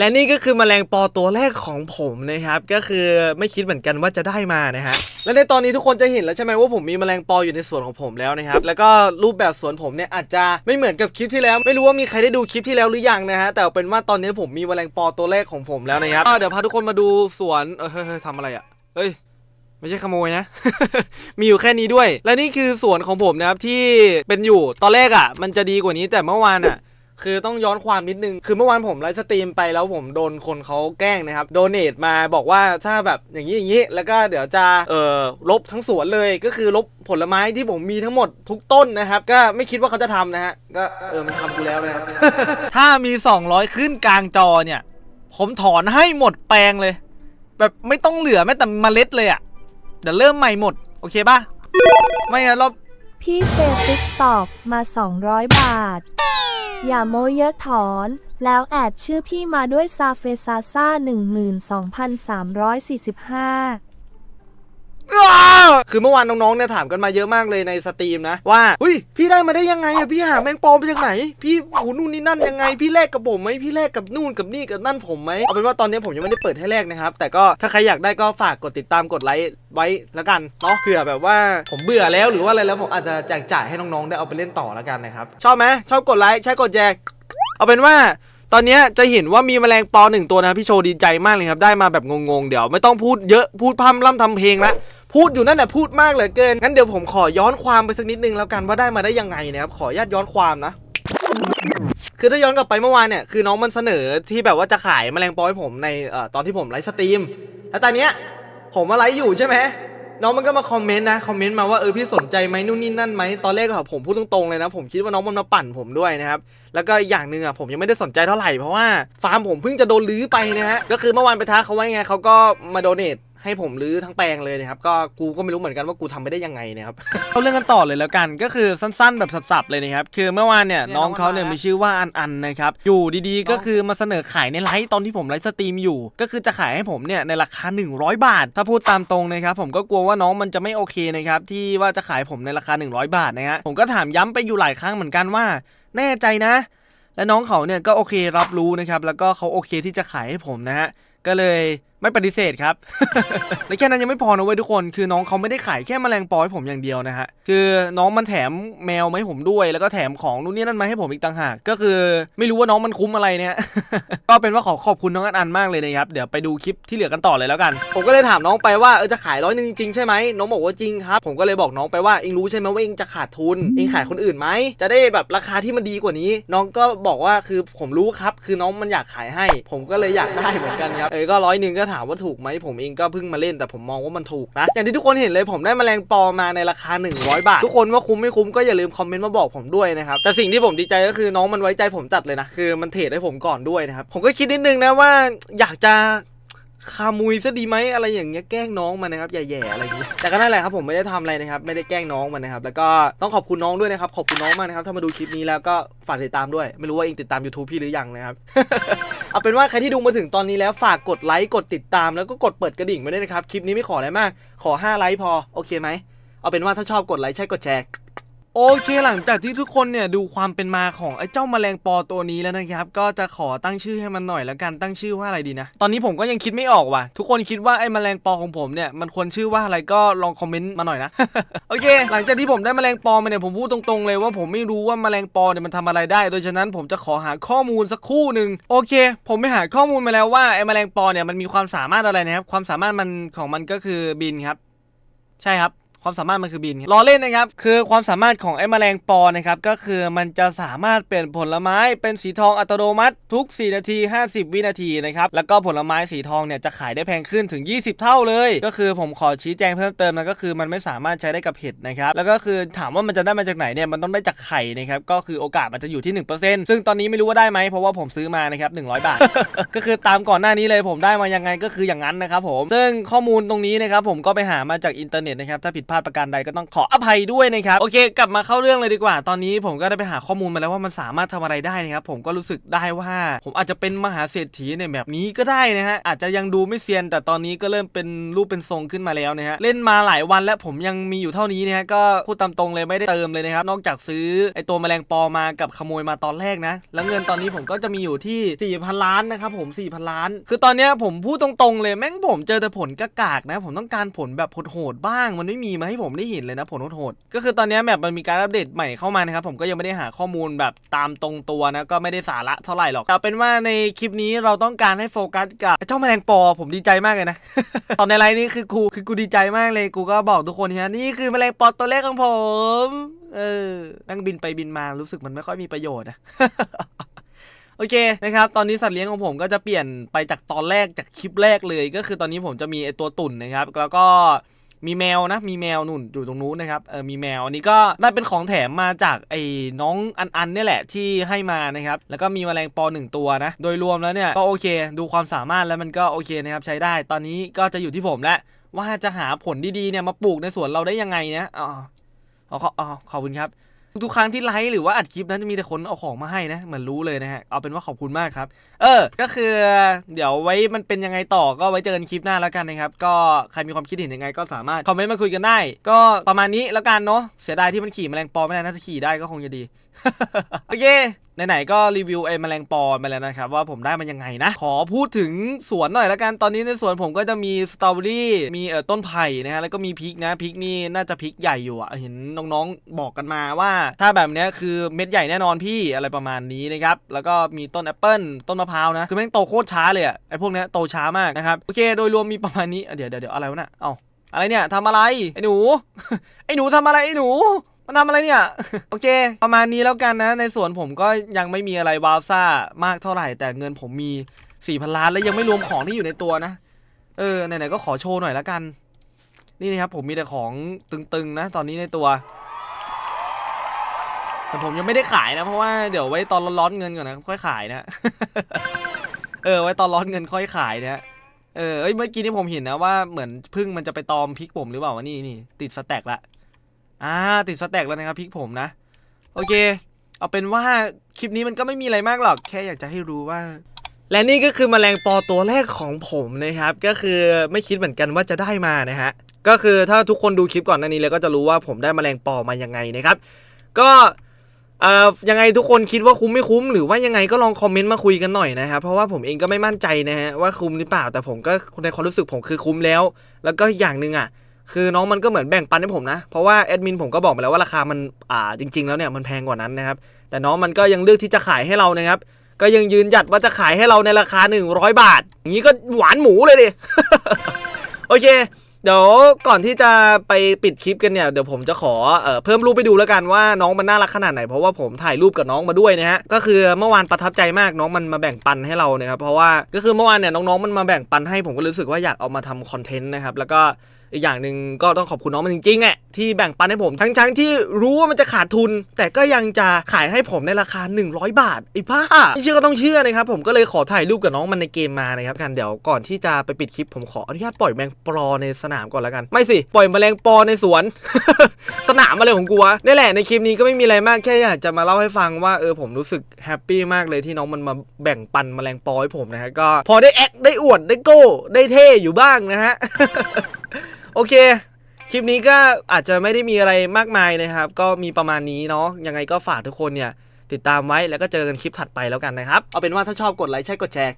และนี่ก็คือแมลงปอตัวแรกของผมนะครับ ก็คือไม่คิดเหมือนกันว่าจะได้มานะฮะและในตอนนี้ทุกคนจะเห็นแล้วใช่ไหมว่าผมมีแมลงปออยู่ในสวนของผมแล้วนะครับ แล้วก็รูปแบบสวนผมเนี่ยอาจจะไม่เหมือนกับคลิปที่แล้ว ไม่รู้ว่ามีใครได้ดูคลิปที่แล้วหรือยังนะฮะแต่เอาเป็นว่าตอนนี้ผมมีแมลงปอตัวแรกของผมแล้วนะครับก็เดี๋ยวพาทุกคนมาดูสวนเออเฮ้ยทำอะไรอะเฮ้ยไม่ใช่ขโมยนะ มีอยู่แค่นี้ด้วย และนี่คือสวนของผมนะครับที่เป็นอยู่ ตอนแรกอะ มันจะดีกว่านี้แต่เมื่อวานอะ คือต้องย้อนความนิดนึง คือเมื่อวานผมไลฟ์สตรีมไปแล้วผมโดนคนเขาแกล้งนะครับ โดเนทมาบอกว่าถ้าแบบอย่างนี้อย่างนี้ แล้วก็เดี๋ยวจะเอ่อลบทั้งสวนเลย ก็คือลบผลไม้ที่ผมมีทั้งหมดทุกต้นนะครับ ก็ไม่คิดว่าเขาจะทำนะฮะ ก็เออมันทำกูแล้วนะครับ ถ้ามี 200 ขึ้นกลางจอเนี่ย ผมถอนให้หมดแปลงเลย แบบไม่ต้องเหลือแม้แต่เมล็ดเลยอะ่ะ เดี๋ยวเริ่มใหม่หมด โอเคป่ะ ไม่งั้นรอบพี่เซติ๊กตอบมา 200 บาท อย่าโมเยอะถอน แล้วแอดชื่อพี่มาด้วยซาเฟซาซ่า 12,345 คือเมื่อวานน้องๆเนี่ยถามกันมาเยอะมากเลยในสตรีมนะว่าอุ้ยพี่ได้มาได้ยังไงอะพี่หาแมงปอมาจากไหน พี่โอ้โหนู่นนี่นั่นยังไงพี่แลกกับผมไหมพี่แลกกับนู่นกับนี่กับนั่นผมไหมเอาเป็นว่าตอนนี้ผมยังไม่ได้เปิดให้แลกนะครับ แต่ก็ถ้าใครอยากได้ก็ฝากกดติดตามกดไลค์ไว้แล้วกันเนาะเผื่อแบบว่าผมเบื่อแล้วหรือว่าอะไรแล้วผมอาจจะแจกจ่ายให้น้องๆได้เอาไปเล่นต่อแล้วกันนะครับชอบไหมชอบกดไลค์ใช่กดแจกเอาเป็นว่า ตอนนี้จะเห็นว่ามีแมลงปอหนึ่งตัวนะพี่โชว์ดีใจมากเลยครับ ได้มาแบบงงๆ เดี๋ยวไม่ต้องพูดเยอะพูดพร่ำล่ำทำเพลงละพูดอยู่นั่นแหละพูดมากเหลือเกินงั้นเดี๋ยวผมขอย้อนความไปสักนิดนึงแล้วกันว่าได้มาได้ยังไงนะครับขอญาตย้อนความนะ คือถ้าย้อนกลับไปเมื่อวานเนี่ยคือน้องมันเสนอที่แบบว่าจะขายแมลงปอให้ผมในอตอนที่ผมไลฟ์สตรีมแล้วตอนเนี้ยผมมาไลฟ์อยู่ใช่ไหม น้องมันก็มาคอมเมนต์นะคอมเมนต์มาว่าเออพี่สนใจไหมนู่นนี่นั่นไหมตอนแรกอะผมพูดตรงๆเลยนะ ผมคิดว่าน้องมันมาปั่นผมด้วยนะครับแล้วก็อย่างหนึ่งอะผมยังไม่ได้สนใจเท่าไหร่เพราะว่าฟาร์มผมเพิ่งจะโดนรื้อไปนะฮะก็คือเมื่อวานไปท้าเขาไว้ไงเขาก็มาโดเนท ให้ผมรื้อทั้งแปลงเลยนะครับก็กูก็ไม่รู้เหมือนกันว่ากูทำไปได้ยังไงนะครับเอาเรื่องกันต่อเลยแล้วกันก็คือสั้นๆ แบบสับๆเลยนะครับคือเมื่อวานเนี่ยน้องเขาเนี่ยมีชื่อว่าอันอันนะครับอยู่ดีๆก็คือมาเสนอขายในไลฟ์ตอนที่ผมไลฟ์สตรีมอยู่ ก็คือจะขายให้ผมเนี่ยในราคา 100 บาท ถ้าพูดตามตรงนะครับผมก็กลัวว่าน้องมันจะไม่โอเคนะครับที่ว่าจะขายผมในราคา 100 บาทนะฮะผมก็ถามย้ำไปอยู่หลายครั้งเหมือนกันว่า แน่ใจนะ และน้องเขาเนี่ยก็โอเครับรู้นะครับแล้วก็เขาโอเคที่จะขายให้ผมนะฮะก็เลย ไม่ปฏิเสธครับ และแค่นั้นยังไม่พอนะเว้ยทุกคน คือน้องเขาไม่ได้ขายแค่แมลงปอให้ผมอย่างเดียวนะฮะ คือน้องมันแถมแมวมาให้ผมด้วย แล้วก็แถมของนู่นนี่นั่นมาให้ผมอีกต่างหาก ก็คือไม่รู้ว่าน้องมันคุ้มอะไรเนี่ย ก็เป็นว่าขอขอบคุณน้องอันอันมากเลยนะครับ เดี๋ยวไปดูคลิปที่เหลือกันต่อเลยแล้วกัน ผมก็เลยถามน้องไปว่าเออจะขายร้อยหนึงจริงใช่ไหมน้องบอกว่าจริงครับ ผมก็เลยบอกน้องไปว่าเองรู้ใช่ไหมว่าเองจะขาดทุน เองขายคนอื่นไหม จะได้แบบราคาที่มันดีกว่านี้ น้องก็บอกว่าคือผมรู้ครับ คือน้องมันอยากขายให้ ผมก็เลยอยากได้เหมือนกันครับ เออก็ร้อยหนึ่งก็ถามว่าถูกไหมผมเองก็เพิ่งมาเล่นแต่ผมมองว่ามันถูกนะ อย่างที่ทุกคนเห็นเลยผมได้แมลงปอมาในราคา 100 บาท ทุกคนว่าคุ้มไม่คุ้มก็อย่าลืมคอมเมนต์มาบอกผมด้วยนะครับ แต่สิ่งที่ผมดีใจก็คือน้องมันไว้ใจผมจัดเลยนะ คือมันเทรดให้ผมก่อนด้วยนะครับ ผมก็คิดนิดนึงนะว่าอยากจะ คามุยซะดีไหมอะไรอย่างเงี้ยแกล้งน้องมันนะครับแย่ๆอะไรอย่างเงี้ยแต่ก็นั่นแหละครับผมไม่ได้ทำอะไรนะครับไม่ได้แกล้งน้องมันนะครับแล้วก็ต้องขอบคุณน้องด้วยนะครับขอบคุณน้องมากนะครับถ้ามาดูคลิปนี้แล้วก็ฝากติดตามด้วย ไม่รู้ว่าเองติดตาม YouTube พี่หรือยังนะครับเอาเป็นว่าใครที่ดูมาถึงตอนนี้แล้วฝากกดไลค์กดติดตามแล้วก็กดเปิดกระดิ่งไว้ด้วยนะครับคลิปนี้ไม่ขออะไรมาก ขอ 5 ไลค์พอโอเคไหมเอาเป็นว่าถ้าชอบกดไลค์ใช่กดแชร์ โอเคหลังจากที่ทุกคนเนี่ยดูความเป็นมาของไอ้เจ้าแมลงปอตัวนี้แล้วนะครับ ก็จะขอตั้งชื่อให้มันหน่อยแล้วกันตั้งชื่อว่าอะไรดีนะ ตอนนี้ผมก็ยังคิดไม่ออกว่ะ ทุกคนคิดว่าไอ้แมลงปอของผมเนี่ยมันควรชื่อว่าอะไรก็ลองคอมเมนต์มาหน่อยนะ โอเค หลังจากที่ผมได้แมลงปอมาเนี่ยผมพูดตรงๆเลยว่าผมไม่รู้ว่าแมลงปอเนี่ยมันทำอะไรได้ โดยฉะนั้นผมจะขอหาข้อมูลสักคู่หนึ่งโอเค ผมไปหาข้อมูลมาแล้วว่าไอ้แมลงปอเนี่ยมันมีความสามารถอะไรนะครับความสามารถมันของมันก็คือบินครับ ใช่ครับ ความสามารถมันคือบินครับรอเล่นนะครับ คือความสามารถของไอ้แมลงปอนะครับ ก็คือมันจะสามารถเปลี่ยนผลไม้เป็นสีทองอัตโนมัติทุก 4 นาที 50 วินาทีนะครับ แล้วก็ผลไม้สีทองเนี่ยจะขายได้แพงขึ้นถึง 20 เท่าเลย ก็คือผมขอชี้แจงเพิ่มเติมนะก็คือมันไม่สามารถใช้ได้กับเห็ดนะครับ แล้วก็คือถามว่ามันจะได้มาจากไหนเนี่ย มันต้องได้จากไข่นะครับ ก็คือโอกาสมันจะอยู่ที่ 1%ซึ่งตอนนี้ไม่รู้ว่าได้ไหมเพราะว่าผมซื้อมานะครับ100 บาท ก็คือตามก่อนหน้านี้เลยผมได้มายังไงก็คืออย่างนั้นนะครับผมซึ่งข้อมูลตรงนี้นะครับผมก็ไปหามาจากอินเทอร์เน็ตนะครับถ้าผิดพลาดประการใดก็ต้องขออภัยด้วยนะครับโอเค กลับมาเข้าเรื่องเลยดีกว่า ตอนนี้ผมก็ได้ไปหาข้อมูลมาแล้วว่ามันสามารถทำอะไรได้นะครับผมก็รู้สึกได้ว่า ผมอาจจะเป็นมหาเศรษฐีในแบบนี้ก็ได้นะฮะอาจจะยังดูไม่เซียน แต่ตอนนี้ก็เริ่มเป็นรูปเป็นทรงขึ้นมาแล้วนะฮะเล่นมาหลายวันแล้วผมยังมีอยู่เท่านี้นะฮะก็พูดตามตรงเลยไม่ได้เติมเลยนะครับนอกจากซื้อไอตัวแมลงปอมากับขโมยมาตอนแรกนะ แล้วเงินตอนนี้ผมก็จะมีอยู่ที่ 4,000 ล้านนะครับผม 4,000 ล้าน คือตอนนี้ผมพูดตรงๆเลยแม่งผมเจอแต่ผลกากากๆนะ ผมต้องการผลแบบโหดๆบ้างมันไม่มีมาให้ผมได้เห็นเลยนะผลโหดก็คือตอนนี้แบบมันมีการอัปเดตใหม่เข้ามานะครับผมก็ยังไม่ได้หาข้อมูลแบบตามตรงตัวนะก็ไม่ได้สาระเท่าไหร่หรอกเอาเป็นว่าในคลิปนี้เราต้องการให้โฟกัสกับเจ้าแมลงปอผมดีใจมากเลยนะตอนในไลน์นี้คือกูคือกูดีใจมากเลยกูก็บอกทุกคนฮะนี่คือแมลงปอตัวแรกของผมเออนั่งบินไปบินมารู้สึกมันไม่ค่อยมีประโยชน์อะโอเคนะครับ ตอนนี้สัตว์เลี้ยงของผมก็จะเปลี่ยนไปจากตอนแรกจากคลิปแรกเลย ก็คือตอนนี้ผมจะมีไอตัวตุ่นนะครับ แล้วก็ มีแมวนะ มีแมวนุ่นอยู่ตรงนู้นนะครับเออมีแมวอันนี้ก็ได้เป็นของแถมมาจากไอ้น้องอันอันนี่แหละที่ให้มานะครับ แล้วก็มีแมลงปอหนึ่งตัวนะ โดยรวมแล้วเนี่ยก็โอเค ดูความสามารถแล้วมันก็โอเคนะครับใช้ได้ ตอนนี้ก็จะอยู่ที่ผมแล้วว่าจะหาผลดีๆเนี่ยมาปลูกในสวนเราได้ยังไงนะอ๋ออ๋อขออ๋อขอบคุณครับ ทุกๆครั้งที่ไลฟ์หรือว่าอัดคลิปนั้นจะมีแต่คนเอาของมาให้นะ เหมือนรู้เลยนะฮะ เอาเป็นว่าขอบคุณมากครับ เออ ก็คือเดี๋ยวไว้มันเป็นยังไงต่อก็ไว้เจอกันคลิปหน้าแล้วกันนะครับ ก็ใครมีความคิดเห็นยังไงก็สามารถคอมเมนต์มาคุยกันได้ ก็ประมาณนี้แล้วกันเนาะ เสียดายที่มันขี่แมลงปอไม่ได้น่าจะขี่ได้ก็คงจะดี โอเคไหนๆก็รีวิวไอ้แมลงปอไปแล้วนะครับ ว่าผมได้มันยังไงนะ ขอพูดถึงสวนหน่อยละกันตอนนี้ในสวนผมก็จะมีสตรอเบอรี่มีเอ่อต้นไผ่นะฮะแล้วก็มีพริกนะพริกนี่น่าจะพริกใหญ่อยู่อะเห็นน้องๆบอกกันมาว่า ถ้าแบบเนี้ยคือเม็ดใหญ่แน่นอนพี่อะไรประมาณนี้นะครับแล้วก็มีต้นแอปเปิลต้นมะพร้าวนะคือแม่งโตโคตรช้าเลยอะไอ้พวกเนี้ยโตช้ามากนะครับโอเคโดยรวมมีประมาณนี้เดี๋ยวเดี๋ยวเดี๋ยวอะไรวะน่ะเอ้าอะไรเนี่ยทำอะไรไอ้หนู ไอ้หนูทำอะไรไอ้หนู มันทำอะไรเนี่ย โอเค ประมาณนี้แล้วกันนะ ในส่วนผมก็ยังไม่มีอะไรวาวซ่ามากเท่าไหร่ แต่เงินผมมี4ี่พันล้านแล้วยังไม่รวมของที่อยู่ในตัวนะ เออไหนๆก็ขอโชว์หน่อยแล้วกัน นี่นะครับผมมีแต่ของตึงๆนะ ตอนนี้ในตัว แต่ผมยังไม่ได้ขายนะ เพราะว่าเดี๋ยวไว้ตอนร้อนๆเงินก่อนนะค่อยขายนะเออไว้ตอนร้อนเงินค่อยขายนะเออเอ้ยเมื่อกี้นี่ผมเห็นนะว่าเหมือนพึ่งมันจะไปตอมพริกผมหรือเปล่าวะนี่นี่ติดสแต็กละ อ่าติดสแต็กแล้วนะครับพิกผมนะ โอเค เอาเป็นว่าคลิปนี้มันก็ไม่มีอะไรมากหรอก แค่อยากจะให้รู้ว่า และนี่ก็คือแมลงปอตัวแรกของผมนะครับ ก็คือไม่คิดเหมือนกันว่าจะได้มานะฮะ ก็คือถ้าทุกคนดูคลิปก่อนหน้านี้แล้วก็จะรู้ว่าผมได้แมลงปอมายังไงนะครับ ก็เอ่อยังไงทุกคนคิดว่าคุ้มไม่คุ้ม หรือว่ายังไงก็ลองคอมเมนต์มาคุยกันหน่อยนะครับเพราะว่าผมเองก็ไม่มั่นใจนะฮะว่าคุ้มหรือเปล่าแต่ผมก็ในความรู้สึกผมคือคุ้มแล้ว แล้วก็อีกอย่างหนึ่งอะ คือน้องมันก็เหมือนแบ่งปันให้ผมนะ เพราะว่าแอดมินผมก็บอกมาแล้วว่าราคามันอ่าจริง ๆ แล้วเนี่ยมันแพงกว่านั้นนะครับ แต่น้องมันก็ยังเลือกที่จะขายให้เรานะครับ ก็ยังยืนหยัดว่าจะขายให้เราในราคา 100 บาท อย่างนี้ก็หวานหมูเลยดิ โอเค เดี๋ยวก่อนที่จะไปปิดคลิปกันเนี่ย เดี๋ยวผมจะขอเอ่อเพิ่มรูปไปดูแล้วกันว่าน้องมันน่ารักขนาดไหน เพราะว่าผมถ่ายรูปกับน้องมาด้วยนะฮะ ก็คือเมื่อวานประทับใจมากน้องมันมาแบ่งปันให้เรานะครับ เพราะว่าก็คือเมื่อวานเนี่ยน้องๆมันมาแบ่งปันให้ผมก็รู้สึกว่าอยากเอามาทำคอนเทนต์นะครับ แล้วก็ อีกอย่างหนึ่งก็ต้องขอบคุณน้องมันจริงๆอะที่แบ่งปันให้ผมทั้งๆที่รู้ว่ามันจะขาดทุน แต่ก็ยังจะขายให้ผมในราคา 100 บาทไอ้บ้าไม่เชื่อก็ต้องเชื่อนะครับผมก็เลยขอถ่ายรูปกับน้องมันในเกมมานะครับกันเดี๋ยวก่อนที่จะไปปิดคลิปผมขออนุญาตปล่อยแมงปลอในสนามก่อนแล้วกัน ไม่สิปล่อยแมลงปอในสวน สนามอะไรของกูวะนี่แหละในคลิปนี้ก็ไม่มีอะไรมากแค่อยากจะมาเล่าให้ฟังว่าเออผมรู้สึกแฮปปี้มากเลยที่น้องมันมาแบ่งปันแมลงปอให้ผมนะฮะก็พอได้แอคได้อวดได้โก้ได้เท่อยู่บ้างนะฮะ โอเค คลิปนี้ก็อาจจะไม่ได้มีอะไรมากมายนะครับ ก็มีประมาณนี้เนาะยังไงก็ฝากทุกคนเนี่ย ติดตามไว้แล้วก็เจอกันคลิปถัดไปแล้วกันนะครับ เอาเป็นว่าถ้าชอบกดไลค์ใช่กดแชร์